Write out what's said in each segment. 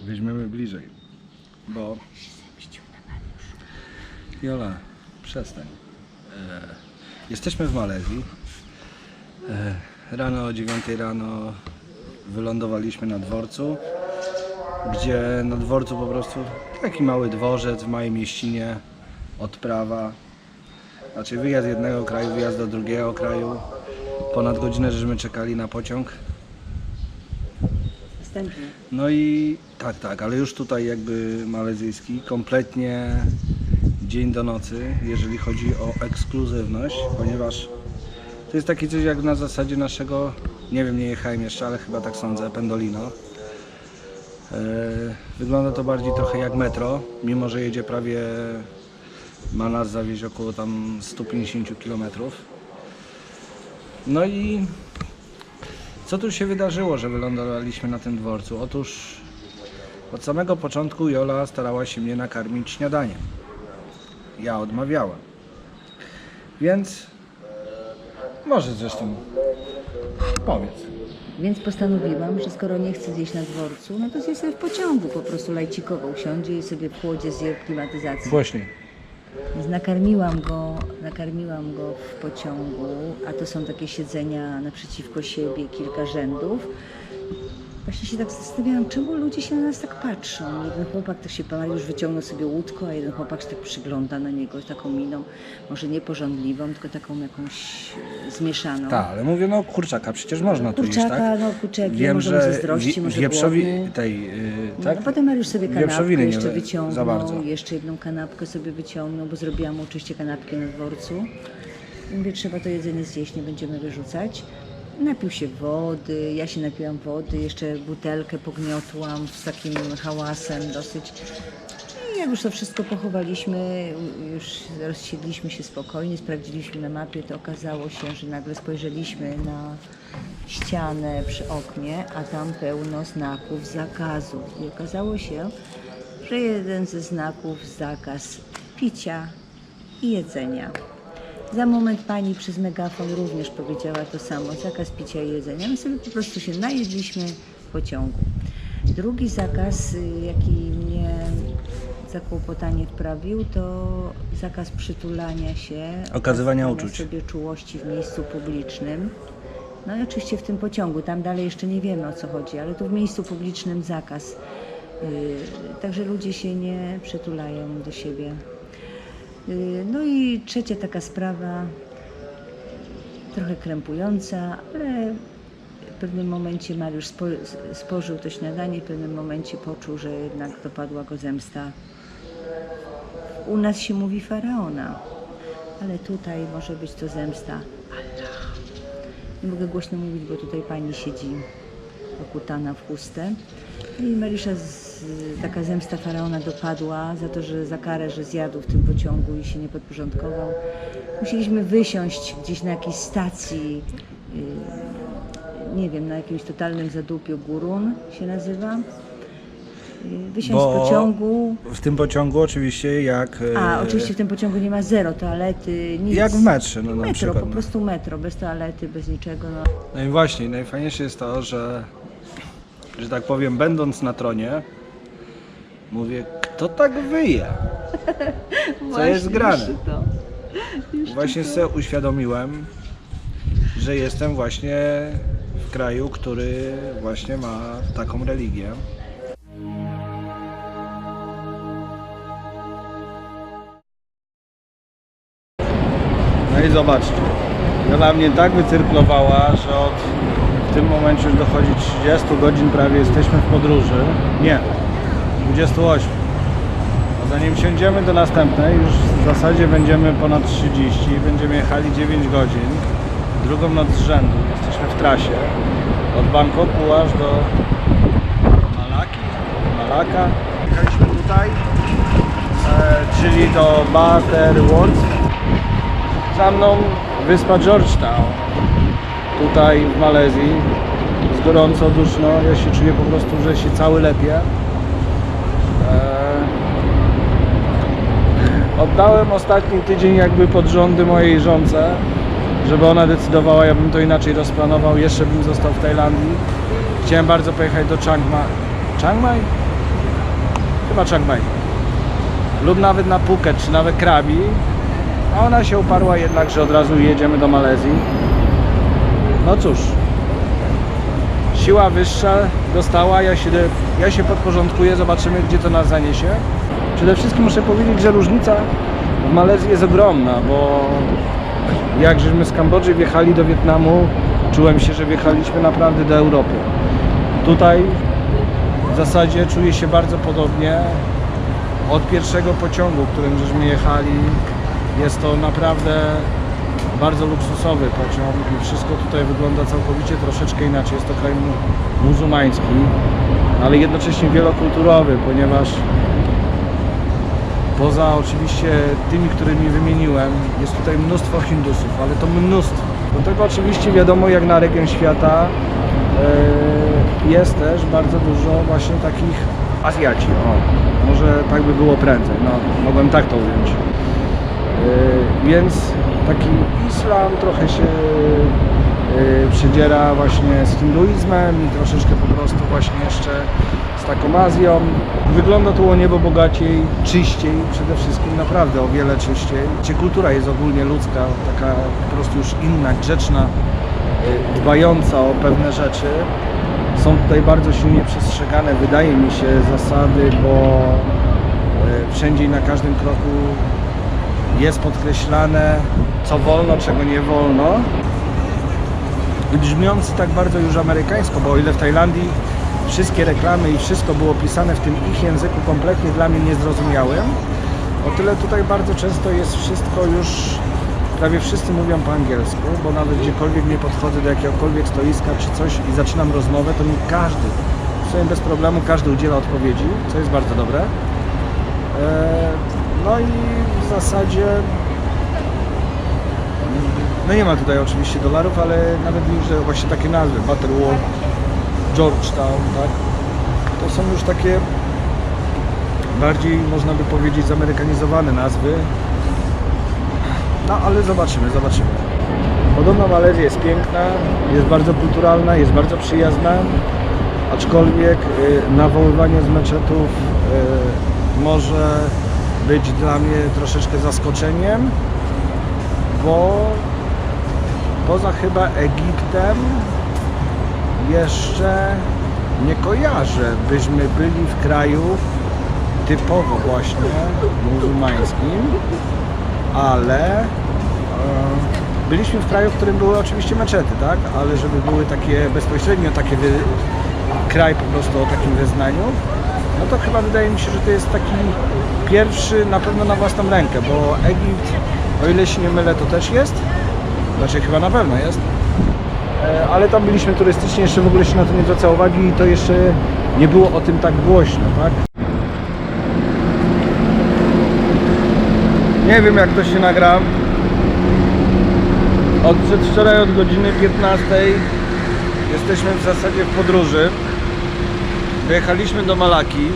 Weźmiemy bliżej, bo... Jola, przestań. E, jesteśmy w Malezji. E, rano o 9 rano wylądowaliśmy na dworcu, gdzie na dworcu po prostu taki mały dworzec w małej mieścinie, odprawa. Znaczy wyjazd z jednego kraju, wyjazd do drugiego kraju. Ponad godzinę żeśmy czekali na pociąg. Następny. No i tak, tak, ale już tutaj jakby malezyjski, kompletnie dzień do nocy, jeżeli chodzi o ekskluzywność, ponieważ to jest takie coś jak na zasadzie naszego, nie wiem, nie jechałem jeszcze, ale chyba tak sądzę, Pendolino. E, Wygląda to bardziej trochę jak metro, mimo że jedzie prawie, ma nas zawieźć około tam 150 km. No i co tu się wydarzyło, że wylądowaliśmy na tym dworcu? Otóż od samego początku Jola starała się mnie nakarmić śniadaniem. Ja odmawiałem. Więc może zresztą powiedz. Więc postanowiłam, że skoro nie chce zjeść na dworcu, no to zje sobie w pociągu. Po prostu lajcikowo usiądzie i sobie w chłodzie zje w klimatyzacji. Głośniej. Więc nakarmiłam go, nakarmiłam go w pociągu, a to są takie siedzenia naprzeciwko siebie, kilka rzędów. Właśnie się tak zastanawiałam, czemu ludzie się na nas tak patrzą. Jeden chłopak tak się Mariusz wyciągnął sobie łódko, a jeden chłopak się tak przygląda na niego z taką miną, może nie pożądliwą, tylko taką jakąś e, zmieszaną. Tak, ale mówię, no kurczaka, przecież można tu iść, Kurczaka, tak? no kurczak, Wiem, może że zazdrości, może wieprzowi tej, yy, No, tak? a potem Mariusz sobie kanapkę jeszcze wyciągnął, za bardzo. jeszcze jedną kanapkę sobie wyciągnął, bo zrobiłam oczywiście kanapkę na dworcu. Mówię, trzeba to jedzenie zjeść, nie będziemy wyrzucać. Napił się wody, ja się napiłam wody, jeszcze butelkę pogniotłam z takim hałasem dosyć. I jak już to wszystko pochowaliśmy, już rozsiedliśmy się spokojnie, sprawdziliśmy na mapie, to okazało się, że nagle spojrzeliśmy na ścianę przy oknie, a tam pełno znaków zakazu. I okazało się, że jeden ze znaków zakaz picia i jedzenia. Za moment pani przez megafon również powiedziała to samo, zakaz picia i jedzenia. My sobie po prostu się najedliśmy w pociągu. Drugi zakaz, y, jaki mnie zakłopotanie wprawił, to zakaz przytulania się, Okazywania uczuć. sobie czułości w miejscu publicznym. No i oczywiście w tym pociągu, tam dalej jeszcze nie wiemy o co chodzi, ale tu w miejscu publicznym zakaz. Yy, Także ludzie się nie przytulają do siebie. Yy, No i trzecia taka sprawa, trochę krępująca, ale w pewnym momencie Mariusz spo, spożył to śniadanie, w pewnym momencie poczuł, że jednak dopadła go zemsta. U nas się mówi faraona, ale tutaj może być to zemsta Allah. Nie mogę głośno mówić, bo tutaj pani siedzi okutana w chustę. I Mariusza z, taka zemsta faraona dopadła za to, że za karę, że zjadł w tym pociągu i się nie podporządkował. Musieliśmy wysiąść gdzieś na jakiejś stacji, yy, nie wiem, na jakimś totalnym zadupiu Górun się nazywa. Yy, Wysiąść Bo- z pociągu. W tym pociągu oczywiście jak... A, oczywiście w tym pociągu nie ma zero toalety, nic. Jak w metrze, no na Metro, przykład. po no. prostu metro, bez toalety, bez niczego. No. No i właśnie, najfajniejsze jest to, że, że tak powiem, będąc na tronie, mówię, kto tak wyje? Co jest grane? jeszcze to. Właśnie sobie uświadomiłem, że jestem właśnie w kraju, który właśnie ma taką religię. No i zobaczcie, ona mnie tak wycyrklowała, że od w tym momencie już dochodzi 30 godzin prawie jesteśmy w podróży. Nie, 28. A zanim siądziemy do następnej, już w zasadzie będziemy ponad 30, będziemy jechali 9 godzin, drugą noc z rzędu, jesteśmy w trasie, od Bangkoku aż do Malaki, Malaka. Jechaliśmy tutaj, e, czyli do Butterworth, za mną wyspa Georgetown, tutaj w Malezji, jest gorąco, duszno, ja się czuję po prostu, że się cały lepiej. Oddałem ostatni tydzień jakby pod rządy mojej żonce, żeby ona decydowała, ja bym to inaczej rozplanował, jeszcze bym został w Tajlandii. Chciałem bardzo pojechać do Chiang Mai. Chiang Mai? chyba Chiang Mai, lub nawet na Phuket, czy nawet Krabi, a ona się uparła jednak, że od razu jedziemy do Malezji. No cóż, siła wyższa dostała, ja się, ja się podporządkuję, zobaczymy gdzie to nas zaniesie. Przede wszystkim muszę powiedzieć, że różnica w Malezji jest ogromna, bo jak żeśmy z Kambodży wjechali do Wietnamu, czułem się, że wjechaliśmy naprawdę do Europy. Tutaj w zasadzie czuję się bardzo podobnie. Od pierwszego pociągu, którym żeśmy jechali, jest to naprawdę bardzo luksusowy pociąg i wszystko tutaj wygląda całkowicie troszeczkę inaczej. Jest to kraj mu- muzułmański, ale jednocześnie wielokulturowy, ponieważ poza oczywiście tymi, którymi wymieniłem, jest tutaj mnóstwo Hindusów, ale to mnóstwo. Do tego oczywiście wiadomo, jak na region świata e, jest też bardzo dużo właśnie takich Azjaci. O, może tak by było prędzej, no, mogłem tak to ująć. E, więc taki islam trochę się e, przedziera właśnie z hinduizmem i troszeczkę po prostu właśnie jeszcze z taką Azją. Wygląda tu o niebo bogaciej, czyściej, przede wszystkim naprawdę o wiele czyściej. Gdzie kultura jest ogólnie ludzka, taka po prostu już inna, grzeczna, e, dbająca o pewne rzeczy. Są tutaj bardzo silnie przestrzegane, wydaje mi się, zasady, bo e, wszędzie i na każdym kroku jest podkreślane, co wolno, czego nie wolno. Brzmiący tak bardzo już amerykańsko, bo o ile w Tajlandii wszystkie reklamy i wszystko było pisane w tym ich języku kompletnie dla mnie niezrozumiałym, o tyle tutaj bardzo często jest wszystko już, prawie wszyscy mówią po angielsku, bo nawet gdziekolwiek nie podchodzę do jakiegokolwiek stoiska czy coś i zaczynam rozmowę, to mi każdy, w sumie bez problemu, każdy udziela odpowiedzi, co jest bardzo dobre. Eee, No i w zasadzie no nie ma tutaj oczywiście dolarów, ale nawet już że właśnie takie nazwy Butterwall, Georgetown, tak? To są już takie bardziej można by powiedzieć zamerykanizowane nazwy. No ale zobaczymy, zobaczymy. Podobno Malezja jest piękna, jest bardzo kulturalna, jest bardzo przyjazna, aczkolwiek y, nawoływanie z meczetów y, może być dla mnie troszeczkę zaskoczeniem, bo poza chyba Egiptem jeszcze nie kojarzę, byśmy byli w kraju typowo właśnie muzułmańskim, ale e, byliśmy w kraju, w którym były oczywiście meczety, tak? Ale żeby były takie bezpośrednio takie wy... kraj po prostu o takim wyznaniu, no to chyba wydaje mi się, że to jest taki pierwszy na pewno na własną rękę, bo Egipt, o ile się nie mylę, to też jest. Znaczy chyba na pewno jest. E, Ale tam byliśmy turystycznie, jeszcze w ogóle się na to nie zwracało uwagi i to jeszcze nie było o tym tak głośno, tak? Nie wiem jak to się nagra. Od przedwczoraj od godziny 15 jesteśmy w zasadzie w podróży. Dojechaliśmy do Malaki.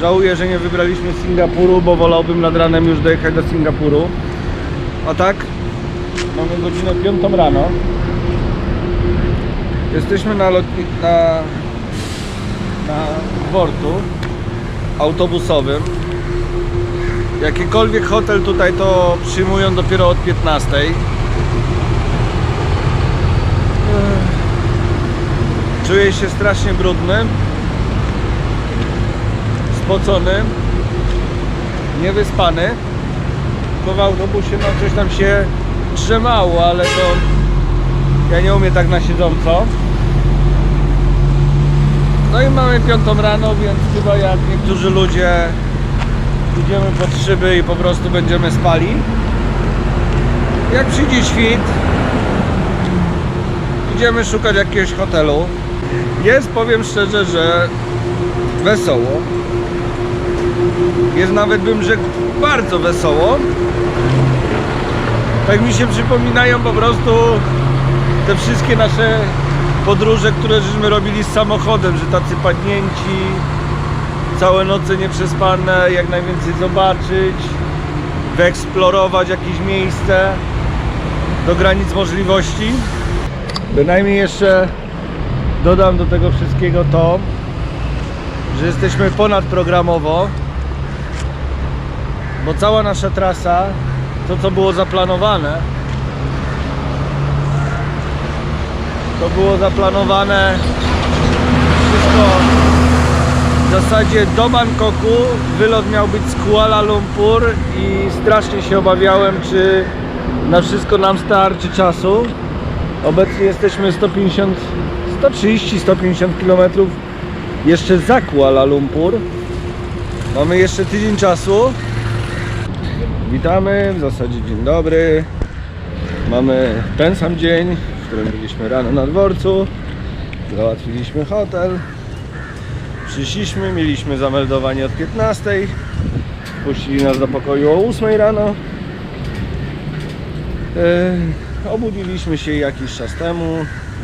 Żałuję, że nie wybraliśmy Singapuru, bo wolałbym nad ranem już dojechać do Singapuru. A tak, mamy godzinę 5 rano. Jesteśmy na, lotni- na, na dworcu autobusowym. Jakikolwiek hotel tutaj to przyjmują dopiero od 15. Czuję się strasznie brudny, spocony, niewyspany. Bo w autobusie no coś tam się trzymało, ale to ja nie umiem tak na siedząco. No i mamy piątą rano, więc chyba jak niektórzy ludzie idziemy pod szyby i po prostu będziemy spali. Jak przyjdzie świt, idziemy szukać jakiegoś hotelu. Jest, powiem szczerze, że wesoło. Jest nawet bym rzekł bardzo wesoło. Tak mi się przypominają po prostu te wszystkie nasze podróże, które żeśmy robili z samochodem, że tacy padnięci, całe noce nieprzespane, jak najwięcej zobaczyć, wyeksplorować jakieś miejsce do granic możliwości. Bynajmniej jeszcze dodam do tego wszystkiego to, że jesteśmy ponadprogramowo, bo cała nasza trasa, to co było zaplanowane, to było zaplanowane wszystko w zasadzie do Bangkoku. Wylot miał być z Kuala Lumpur i strasznie się obawiałem, czy na wszystko nam starczy czasu. Obecnie jesteśmy 150, 130-150 km jeszcze za Kuala Lumpur. Mamy jeszcze tydzień czasu. Witamy, w zasadzie dzień dobry. Mamy ten sam dzień, w którym byliśmy rano na dworcu. Załatwiliśmy hotel. Przyszliśmy, mieliśmy zameldowanie od 15. Puścili nas do pokoju o 8 rano. Yy, obudziliśmy się jakiś czas temu.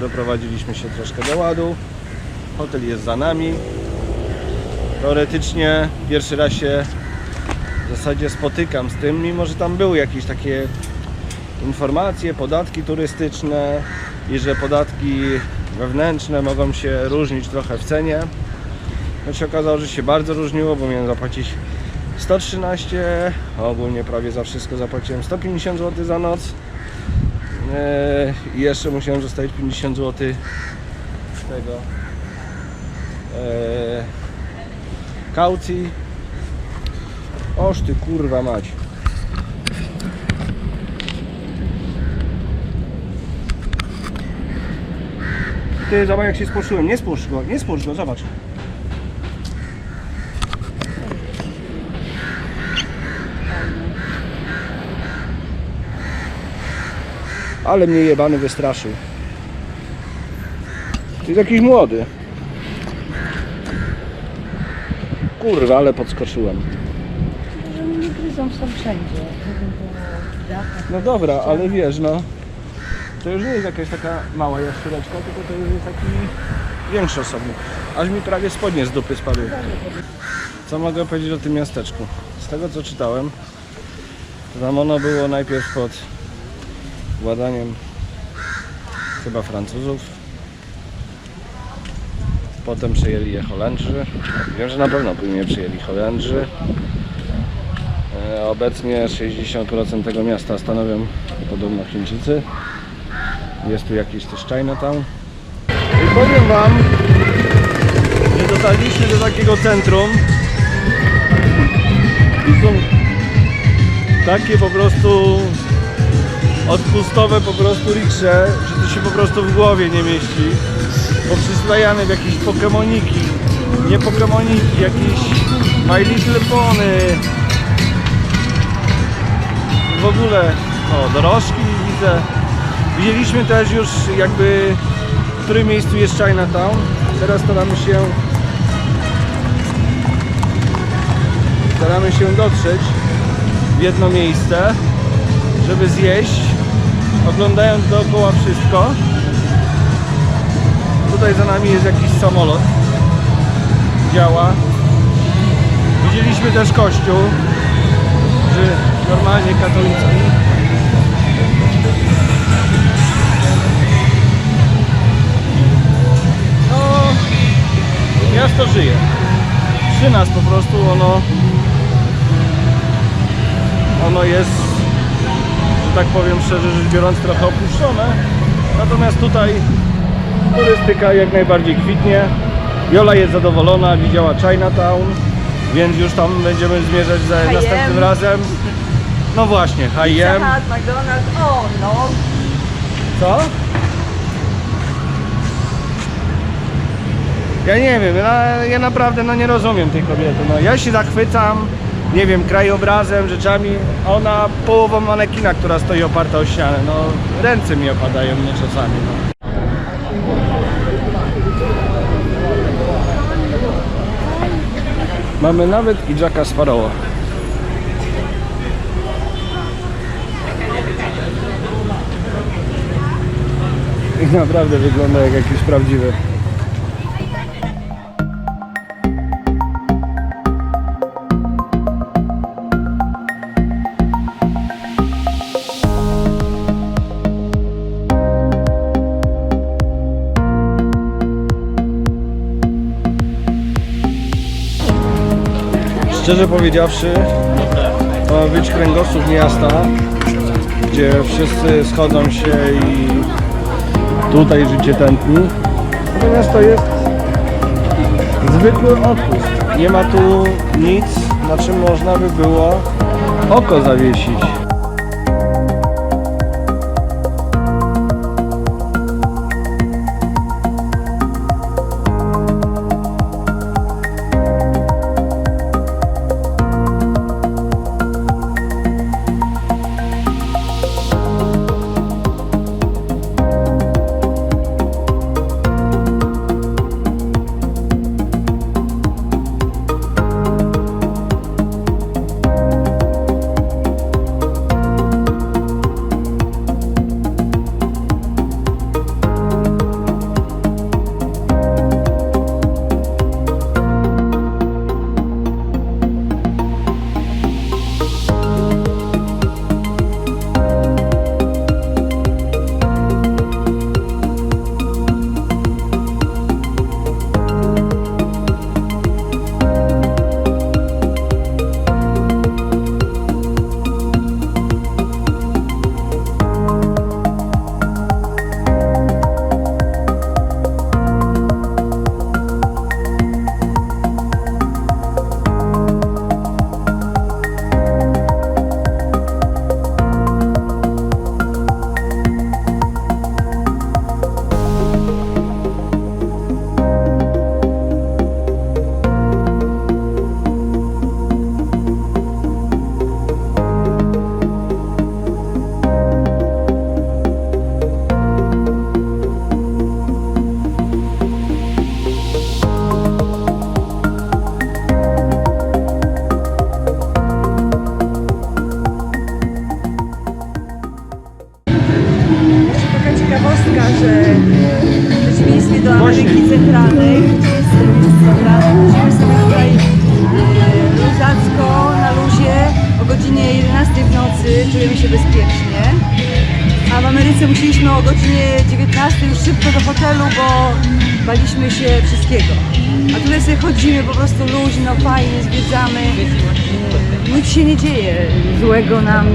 Doprowadziliśmy się troszkę do ładu. Hotel jest za nami. Teoretycznie pierwszy raz się w zasadzie spotykam z tym, mimo że tam były jakieś takie informacje, podatki turystyczne i że podatki wewnętrzne mogą się różnić trochę w cenie. No się okazało, że się bardzo różniło, bo miałem zapłacić 113, a ogólnie prawie za wszystko zapłaciłem 150 zł za noc. Eee, I jeszcze musiałem zostawić 50 zł tego eee, kaucji. Oż ty kurwa mać. Ty zobacz jak się spłoszyłem. Nie spłusz go, nie spłusz go, zobacz. Ale mnie jebany wystraszył. To jest jakiś młody. Kurwa, ale podskoczyłem. Że mnie gryzą są wszędzie. No dobra, ale wiesz, no. To już nie jest jakaś taka mała jaszczureczka, tylko to już jest taki większy osobnik. Aż mi prawie spodnie z dupy spadły. Co mogę powiedzieć o tym miasteczku? Z tego co czytałem, tam ono było najpierw pod władaniem chyba Francuzów. Potem przejęli je Holendrzy. Wiem, że na pewno mnie przejęli Holendrzy. E, Obecnie 60% tego miasta stanowią podobno Chińczycy. Jest tu jakiś też Chinatown. I powiem Wam, że dotarliśmy do takiego centrum. I są takie po prostu odpustowe po prostu riksze, że to się po prostu w głowie nie mieści. Poprzysklejane w jakieś pokemoniki, nie pokemoniki, jakieś My Little Pony, w ogóle o, dorożki widzę. Widzieliśmy też już jakby w którym miejscu jest Chinatown. Teraz staramy się staramy się dotrzeć w jedno miejsce, żeby zjeść, oglądając dookoła wszystko. Tutaj za nami jest jakiś samolot. Działa. Widzieliśmy też kościół że normalnie katolicki. No, miasto żyje. Przy nas po prostu ono ono jest, że tak powiem szczerze rzecz biorąc, trochę opuszczone. Natomiast tutaj turystyka jak najbardziej kwitnie. Jola jest zadowolona, widziała Chinatown, więc już tam będziemy zmierzać za następnym razem. No właśnie, H&M. Pizza Hut, McDonald's, o no. Co? Ja nie wiem, ja, ja naprawdę no nie rozumiem tej kobiety. No, ja się zachwycam, nie wiem, krajobrazem, rzeczami. a Ona połową manekina, która stoi oparta o ścianę. No, ręce mi opadają mnie czasami. No. Mamy nawet i Jacka Sparrowa. I naprawdę wygląda jak jakiś prawdziwy. Szczerze powiedziawszy, ma być kręgosłup miasta, gdzie wszyscy schodzą się i tutaj życie tętni. Natomiast to jest zwykły odpust. Nie ma tu nic, na czym można by było oko zawiesić. Do Ameryki Centralnej, gdzie jest serwis centralny, chodzimy sobie tutaj e, luzacko, na luzie, o godzinie 11 w nocy czujemy się bezpiecznie. A w Ameryce musieliśmy o godzinie 19 już szybko do hotelu, bo baliśmy się wszystkiego. A tutaj sobie chodzimy po prostu luźno, fajnie, zwiedzamy. E, Nic się nie dzieje złego nam.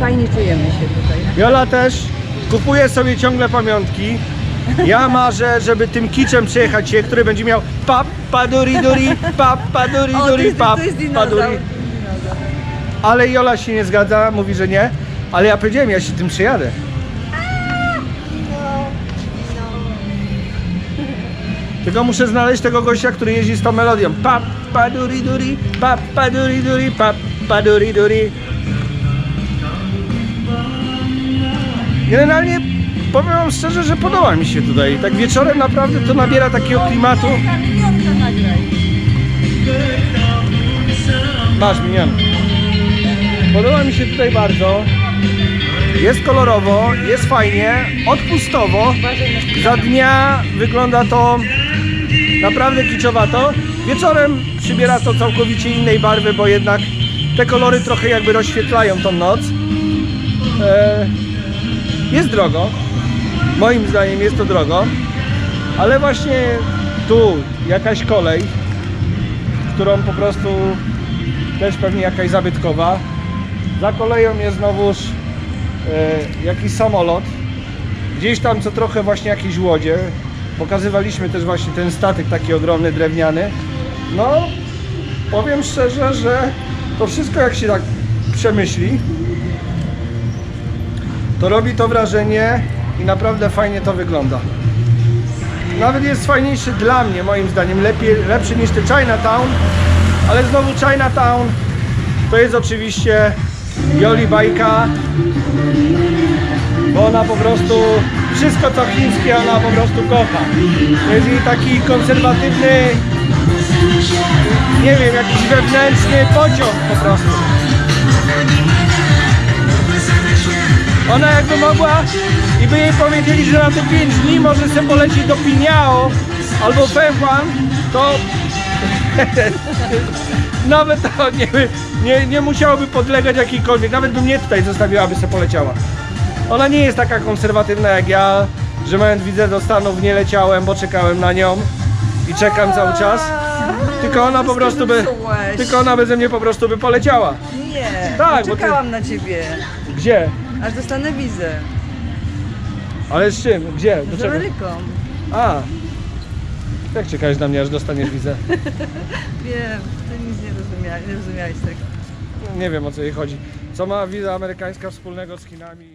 Fajnie czujemy się tutaj. Jola też kupuje sobie ciągle pamiątki. Ja marzę, żeby tym kiczem przejechać się, który będzie miał pap, paduri duri, pap, paduri O, to duri, jest, pap, to jest paduri. Ale Jola się nie zgadza, mówi, że nie. Ale ja powiedziałem, ja się tym przejadę. Tylko muszę znaleźć tego gościa, który jeździ z tą melodią. Pap, paduri duri, pap, paduri duri, pap, paduri duri. Generalnie powiem wam szczerze, że podoba mi się tutaj. Tak wieczorem naprawdę to nabiera takiego klimatu. Masz minion. Podoba mi się tutaj bardzo. Jest kolorowo, jest fajnie, odpustowo. Za dnia wygląda to naprawdę kiczowato. Wieczorem przybiera to całkowicie innej barwy, bo jednak te kolory trochę jakby rozświetlają tą noc. E, jest drogo. Moim zdaniem jest to drogo. Ale właśnie tu jakaś kolej, którą po prostu też pewnie jakaś zabytkowa. Za koleją jest znowuż e, jakiś samolot. Gdzieś tam co trochę właśnie jakieś łodzie. Pokazywaliśmy też właśnie ten statek taki ogromny, drewniany. No, powiem szczerze, że to wszystko jak się tak przemyśli, to robi to wrażenie i naprawdę fajnie to wygląda. Nawet jest fajniejszy dla mnie, moim zdaniem, lepiej, lepszy niż te Chinatown, ale znowu Chinatown to jest oczywiście Joli bajka, bo ona po prostu wszystko co chińskie ona po prostu kocha. Jest jej taki konserwatywny, nie wiem, jakiś wewnętrzny pociąg po prostu. Ona jakby mogła i by jej powiedzieli, że na te 5 dni może sobie polecieć do Piniao albo Fenghuan, to nawet to nie, nie, nie musiałoby podlegać jakiejkolwiek, nawet by mnie tutaj zostawiła, aby sobie poleciała. Ona nie jest taka konserwatywna jak ja, że moment widzę do Stanów nie leciałem, bo czekałem na nią. i czekam cały czas. Tylko ona po prostu by, tylko ona beze mnie po prostu by poleciała. Nie, Tak, bo ty- czekałam na ciebie, Gdzie? Aż dostanę wizę. Ale z czym? Gdzie? Do Z czego? Ameryką. A. Jak czekałeś na mnie, aż dostaniesz wizę? Wiem, ty nic nie rozumiałeś, nie rozumiałeś tego. Nie wiem o co jej chodzi. Co ma wiza amerykańska wspólnego z Chinami?